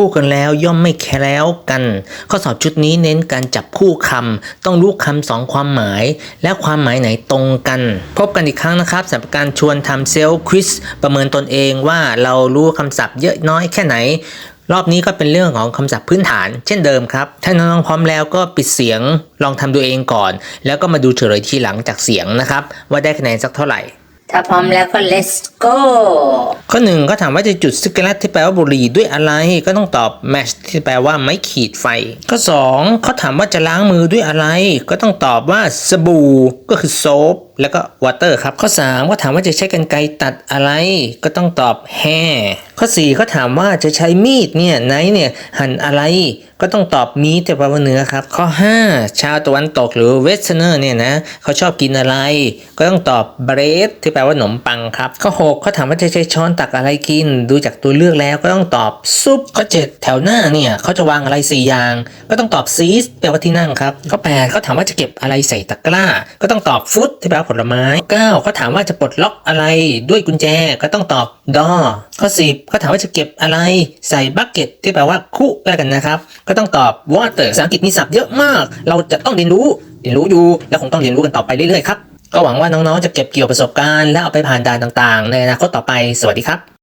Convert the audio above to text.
คู่กันแล้วย่อมไม่แคล้วกัน ข้อสอบชุดนี้เน้นการจับคู่คำต้องรู้คำสองความหมาย และความหมายไหนตรงกัน พบกันอีกครั้งนะครับสำหรับการชวนทำเซลล์ควิสประเมินตนเองว่าเรารู้คำศัพท์เยอะน้อยแค่ไหนรอบนี้ก็เป็นเรื่องของคำศัพท์พื้นฐาน เช่นเดิมครับ ถ้าน้องๆพร้อมแล้วก็ปิดเสียงลองทำดูเองก่อน แล้วก็มาดูเฉลยทีหลังจากเสียงนะครับ ว่าได้คะแนนสักเท่าไหร่ ถ้าพร้อมแล้วก็ let's go ข้อหนึ่งก็ถามว่าจะจุดซิกเรตที่แปลว่าบุหรี่ด้วยอะไรก็ต้องตอบ match ที่แปลว่าไม้ขีดไฟ ข้อสองเขาถามว่าจะล้างมือด้วยอะไร ก็ต้องตอบว่าสบู่ก็คือโซฟแล้วก็ water ครับ ข้อสามก็ถามว่าจะใช้กรรไกรตัดอะไร ก็ต้องตอบ hair ข้อสี่เขาถามว่าจะใช้มีดเนี่ยไหนเนี่ยหั่นอะไร ก็ต้องตอบมีดแต่ปลว่าเนื้อครับ ข้อ 5 ชาวตะวันตกหรือเวสเทอร์เนี่ยนะเขาชอบกินอะไร ก็ต้องตอบ bread ที่แปลว่าขนมปังครับข้อ6เขาถามว่าจะใช้ช้อนตักอะไรกิน ดูจากตัวเลือกแล้วก็ต้องตอบซุปข้อ7แถวหน้าเนี่ยเขาจะวางอะไร4อย่าง ก็ต้องตอบซีสแปลว่าที่นั่งครับข้อ8เขาถามว่าจะเก็บอะไรใส่ตะกร้า ก็ต้องตอบฟุตที่แปลว่าผลไม้9เขาถามว่าจะปลดล็อกอะไรด้วยกุญแจก็ต้องตอบดอข้อ10เขาถามว่าจะเก็บอะไรใส่บักเก็ตที่แปลว่าคุกแล้วกันนะครับก็ต้องตอบ water ภาษาอังกฤษมีศัพท์เยอะมาก เราจะต้องเรียนรู้เรียนรู้อยู่ และคงต้องเรียนรู้กันต่อไปเรื่อยๆครับ ก็หวังว่าน้องๆจะเก็บเกี่ยวประสบการณ์และเอาไปผ่านด่านต่างๆ ในอนาคตต่อไป สวัสดีครับ